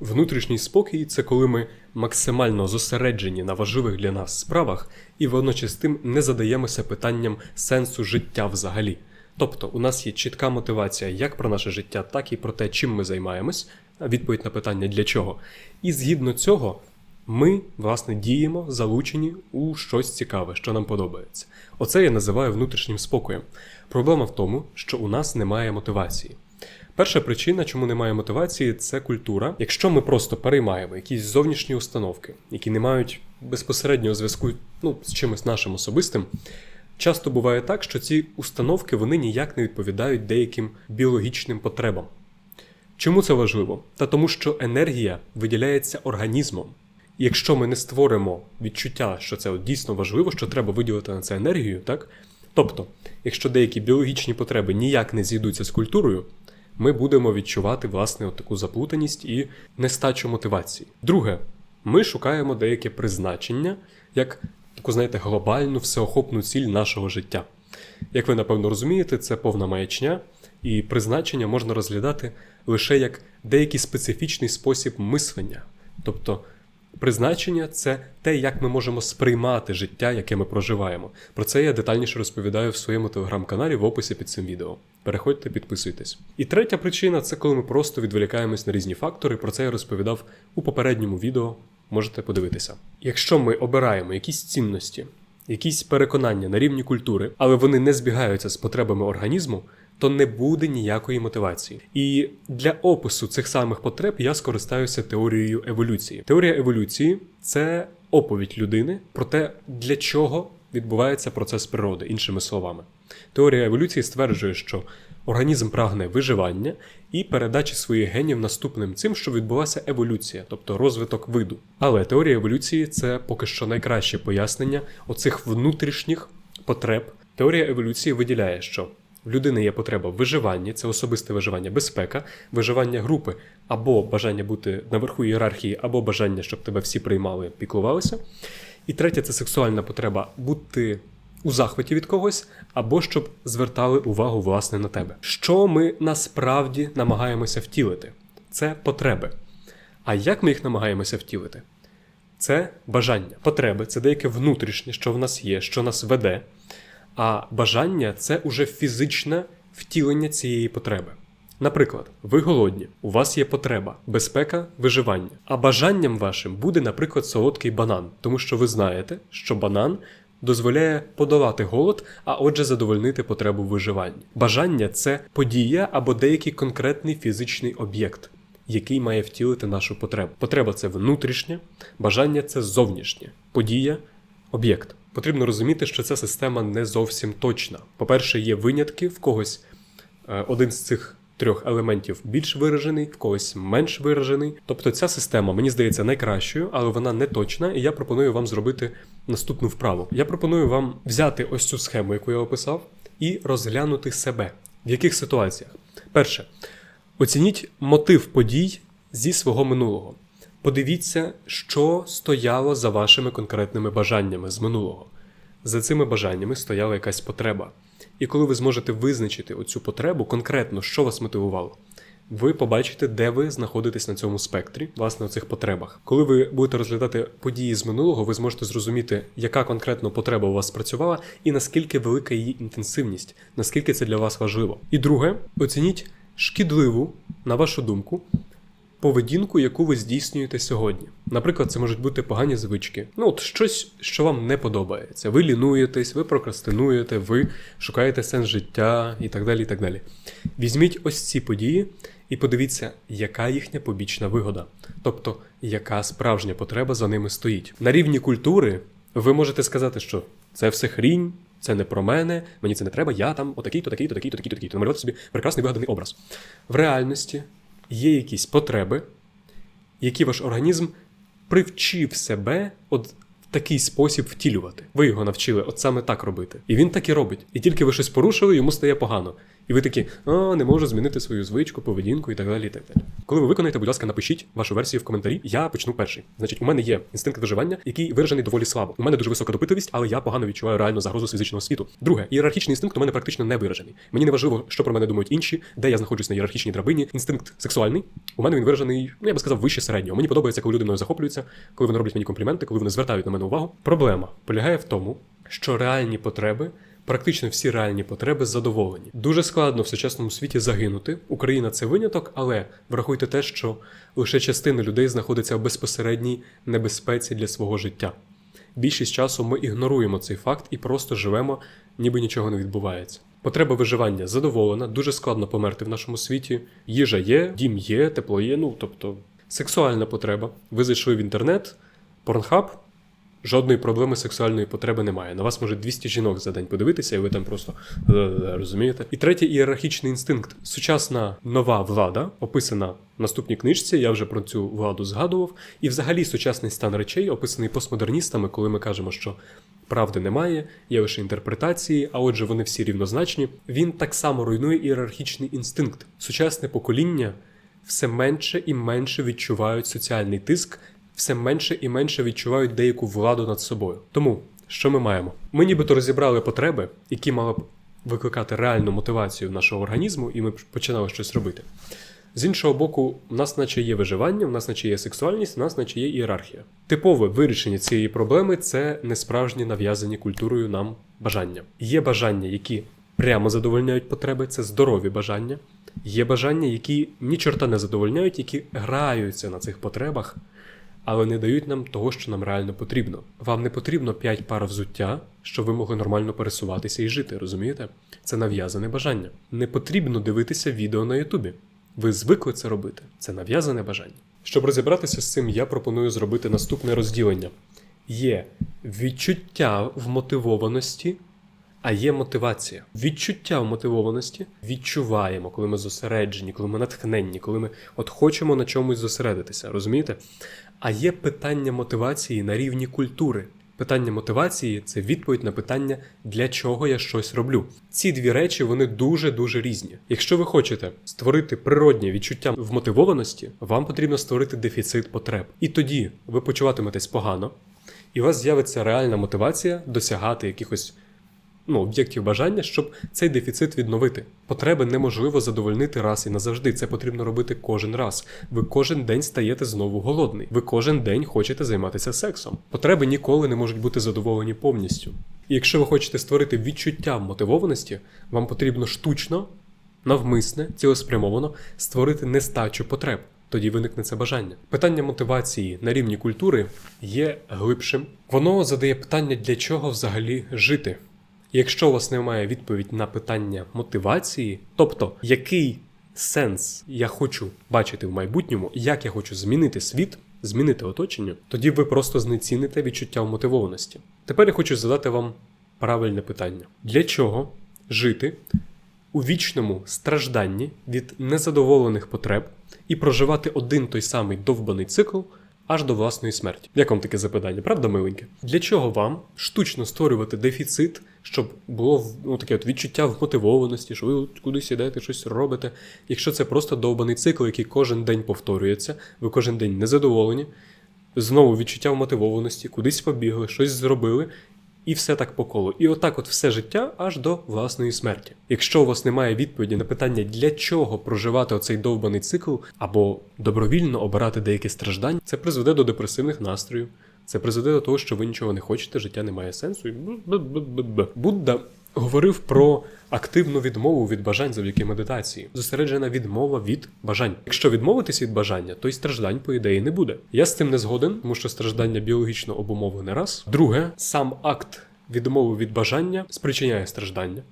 Внутрішній спокій це коли ми максимально зосереджені на важливих для нас справах і водночас тим не задаємося питанням сенсу життя взагалі. Тобто, у нас є чітка мотивація як про наше життя, так і про те, чим ми займаємось, відповідь на питання для чого. І згідно цього, ми, власне, діємо залучені у щось цікаве, що нам подобається. Оце я називаю внутрішнім спокоєм. Проблема в тому, що у нас немає мотивації. Перша причина, чому немає мотивації, це культура. Якщо ми просто переймаємо якісь зовнішні установки, які не мають безпосереднього зв'язку ну, з чимось нашим особистим, часто буває так, що ці установки вони ніяк не відповідають деяким біологічним потребам. Чому це важливо? Та тому, що енергія виділяється організмом. І якщо ми не створимо відчуття, що це от дійсно важливо, що треба виділити на це енергію, так? Тобто, якщо деякі біологічні потреби ніяк не зійдуться з культурою, ми будемо відчувати власне от таку заплутаність і нестачу мотивації. Друге, ми шукаємо деяке призначення як таку, знаєте, глобальну всеохопну ціль нашого життя. Як ви напевно розумієте, це повна маячня, і призначення можна розглядати лише як деякий специфічний спосіб мислення. Тобто призначення це те, як ми можемо сприймати життя, яке ми проживаємо. Про це я детальніше розповідаю в своєму телеграм-каналі в описі під цим відео. Переходьте, підписуйтесь. І третя причина це коли ми просто відволікаємось на різні фактори. Про це я розповідав у попередньому відео. Можете подивитися. Якщо ми обираємо якісь цінності, якісь переконання на рівні культури, але вони не збігаються з потребами організму, то не буде ніякої мотивації. І для опису цих самих потреб я скористаюся теорією еволюції. Теорія еволюції це оповідь людини про те, для чого відбувається процес природи, іншими словами. Теорія еволюції стверджує, що організм прагне виживання і передачі своїх генів наступним цим, що відбулася еволюція, тобто розвиток виду. Але теорія еволюції це поки що найкраще пояснення оцих внутрішніх потреб. Теорія еволюції виділяє, що в людини є потреба в виживанні, це особисте виживання, безпека, виживання групи або бажання бути наверху ієрархії, або бажання, щоб тебе всі приймали, піклувалися. І третє це сексуальна потреба бути у захваті від когось, або щоб звертали увагу власне на тебе. Що ми насправді намагаємося втілити? Це потреби. А як ми їх намагаємося втілити? Це бажання. Потреби це деяке внутрішнє, що в нас є, що нас веде. А бажання це уже фізичне втілення цієї потреби. Наприклад, ви голодні, у вас є потреба, безпека, виживання. А бажанням вашим буде, наприклад, солодкий банан, тому що ви знаєте, що банан дозволяє подолати голод, а отже, задовольнити потребу виживання. Бажання це подія або деякий конкретний фізичний об'єкт, який має втілити нашу потребу. Потреба це внутрішнє, бажання це зовнішнє, подія об'єкт. Потрібно розуміти, що ця система не зовсім точна. По-перше, є винятки в когось е, один з цих трьох елементів більш виражений, в когось менш виражений. Тобто ця система, мені здається, найкращою, але вона не точна, і я пропоную вам зробити наступну вправу. Я пропоную вам взяти ось цю схему, яку я описав, і розглянути себе. В яких ситуаціях? Перше, оцініть мотив подій зі свого минулого. Подивіться, що стояло за вашими конкретними бажаннями з минулого. За цими бажаннями стояла якась потреба. І коли ви зможете визначити оцю потребу, конкретно, що вас мотивувало, ви побачите, де ви знаходитесь на цьому спектрі, власне, у цих потребах. Коли ви будете розглядати події з минулого, ви зможете зрозуміти, яка конкретно потреба у вас спрацювала, і наскільки велика її інтенсивність, наскільки це для вас важливо. І друге, оцініть шкідливу, на вашу думку, поведінку, яку ви здійснюєте сьогодні. Наприклад, це можуть бути погані звички. Ну, от щось, що вам не подобається. Ви лінуєтесь, ви прокрастинуєте, ви шукаєте сенс життя і так далі. і так далі. Візьміть ось ці події і подивіться, яка їхня побічна вигода, тобто яка справжня потреба за ними стоїть. На рівні культури ви можете сказати, що це все хрінь. Це не про мене, мені це не треба, я там отакий-то, такий-то, такий-то, такий-то, такий-то. Намалювати собі прекрасний вигаданий образ. В реальності є якісь потреби, які ваш організм привчив себе от в такий спосіб втілювати. Ви його навчили от саме так робити. І він так і робить. І тільки ви щось порушили, йому стає погано. І ви такі, а не можу змінити свою звичку, поведінку і так далі. І так далі. Коли ви виконаєте, будь ласка, напишіть вашу версію в коментарі. Я почну перший. Значить, у мене є інстинкт виживання, який виражений доволі слабо. У мене дуже висока допитливість, але я погано відчуваю реальну загрозу фізичного світу. Друге, ієрархічний інстинкт у мене практично не виражений. Мені не важливо, що про мене думають інші, де я знаходжусь на ієрархічній драбині. Інстинкт сексуальний. У мене він виражений, ну я би сказав, вище середнього. Мені подобається, коли люди мною захоплюються, коли вони роблять мені компліменти, коли вони звертають на мене увагу. Проблема полягає в тому, що реальні потреби. Практично всі реальні потреби задоволені. Дуже складно в сучасному світі загинути. Україна це виняток, але врахуйте те, що лише частина людей знаходиться в безпосередній небезпеці для свого життя. Більшість часу ми ігноруємо цей факт і просто живемо, ніби нічого не відбувається. Потреба виживання задоволена, дуже складно померти в нашому світі. Їжа є, дім є, тепло є. Ну тобто сексуальна потреба. Ви зайшли в інтернет, порнхаб. Жодної проблеми сексуальної потреби немає. На вас може 200 жінок за день подивитися, і ви там просто е, розумієте. І третє ієрархічний інстинкт. Сучасна нова влада описана в наступній книжці. Я вже про цю владу згадував. І взагалі сучасний стан речей описаний постмодерністами, коли ми кажемо, що правди немає, є лише інтерпретації, а отже, вони всі рівнозначні. Він так само руйнує ієрархічний інстинкт. Сучасне покоління все менше і менше відчувають соціальний тиск все менше і менше відчувають деяку владу над собою. Тому що ми маємо? Ми нібито розібрали потреби, які мали б викликати реальну мотивацію нашого організму, і ми починали щось робити. З іншого боку, у нас наче є виживання, у нас наче є сексуальність, у нас наче є ієрархія. Типове вирішення цієї проблеми це несправжні нав'язані культурою нам бажання. Є бажання, які прямо задовольняють потреби, це здорові бажання. Є бажання, які ні чорта не задовольняють, які граються на цих потребах але не дають нам того, що нам реально потрібно. Вам не потрібно 5 пар взуття, щоб ви могли нормально пересуватися і жити, розумієте? Це нав'язане бажання. Не потрібно дивитися відео на Ютубі. Ви звикли це робити. Це нав'язане бажання. Щоб розібратися з цим, я пропоную зробити наступне розділення: є відчуття вмотивованості. А є мотивація. Відчуття вмотивованості відчуваємо, коли ми зосереджені, коли ми натхненні, коли ми от хочемо на чомусь зосередитися, розумієте? А є питання мотивації на рівні культури. Питання мотивації це відповідь на питання, для чого я щось роблю. Ці дві речі вони дуже-дуже різні. Якщо ви хочете створити природнє відчуття вмотивованості, вам потрібно створити дефіцит потреб. І тоді ви почуватиметесь погано, і у вас з'явиться реальна мотивація досягати якихось ну, об'єктів бажання, щоб цей дефіцит відновити. Потреби неможливо задовольнити раз і назавжди. Це потрібно робити кожен раз. Ви кожен день стаєте знову голодний. Ви кожен день хочете займатися сексом. Потреби ніколи не можуть бути задоволені повністю. І якщо ви хочете створити відчуття мотивованості, вам потрібно штучно, навмисне, цілеспрямовано створити нестачу потреб. Тоді виникне це бажання. Питання мотивації на рівні культури є глибшим. Воно задає питання, для чого взагалі жити. Якщо у вас немає відповідь на питання мотивації, тобто який сенс я хочу бачити в майбутньому, як я хочу змінити світ, змінити оточення, тоді ви просто знеціните відчуття мотивованості. Тепер я хочу задати вам правильне питання: для чого жити у вічному стражданні від незадоволених потреб і проживати один той самий довбаний цикл? Аж до власної смерті. Як вам таке запитання, правда, миленьке? Для чого вам штучно створювати дефіцит, щоб було ну, таке от відчуття вмотивованості, що ви кудись ідете, щось робите, якщо це просто довбаний цикл, який кожен день повторюється, ви кожен день незадоволені, знову відчуття вмотивованості, кудись побігли, щось зробили, і все так по колу. І отак, от все життя аж до власної смерті. Якщо у вас немає відповіді на питання, для чого проживати оцей довбаний цикл, або добровільно обирати деякі страждання, це призведе до депресивних настроїв. Це призведе до того, що ви нічого не хочете, життя не має сенсу. Будда говорив про активну відмову від бажань завдяки медитації, зосереджена відмова від бажань. Якщо відмовитись від бажання, то й страждань, по ідеї, не буде. Я з цим не згоден, тому що страждання біологічно обумовлене раз. Друге, сам акт відмови від бажання спричиняє страждання.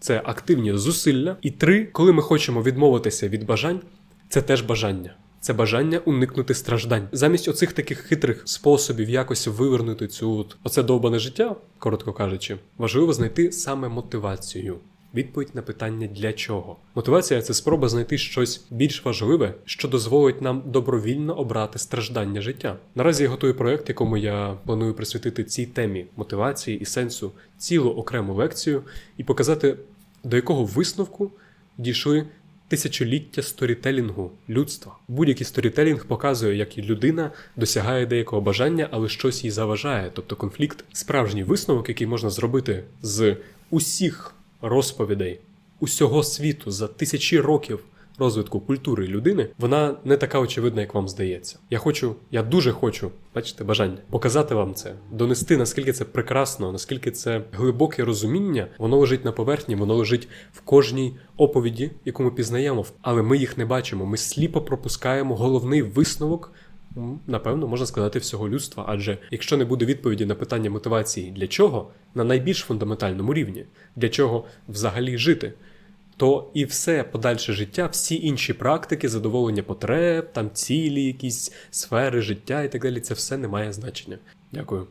Це активні зусилля. І три, коли ми хочемо відмовитися від бажань, це теж бажання це бажання уникнути страждань. Замість оцих таких хитрих способів якось вивернути цю от, оце довбане життя, коротко кажучи, важливо знайти саме мотивацію. Відповідь на питання для чого. Мотивація це спроба знайти щось більш важливе, що дозволить нам добровільно обрати страждання життя. Наразі я готую проект, якому я планую присвятити цій темі мотивації і сенсу цілу окрему лекцію і показати, до якого висновку дійшли тисячоліття сторітелінгу людства. Будь-який сторітелінг показує, як людина досягає деякого бажання, але щось їй заважає, тобто конфлікт. Справжній висновок, який можна зробити з усіх розповідей усього світу за тисячі років розвитку культури людини, вона не така очевидна, як вам здається. Я хочу, я дуже хочу, бачите, бажання показати вам це, донести наскільки це прекрасно, наскільки це глибоке розуміння, воно лежить на поверхні, воно лежить в кожній оповіді, яку ми пізнаємо, але ми їх не бачимо. Ми сліпо пропускаємо головний висновок. Напевно, можна сказати, всього людства, адже якщо не буде відповіді на питання мотивації для чого на найбільш фундаментальному рівні, для чого взагалі жити, то і все подальше життя, всі інші практики, задоволення потреб, там цілі, якісь сфери життя і так далі, це все не має значення. Дякую.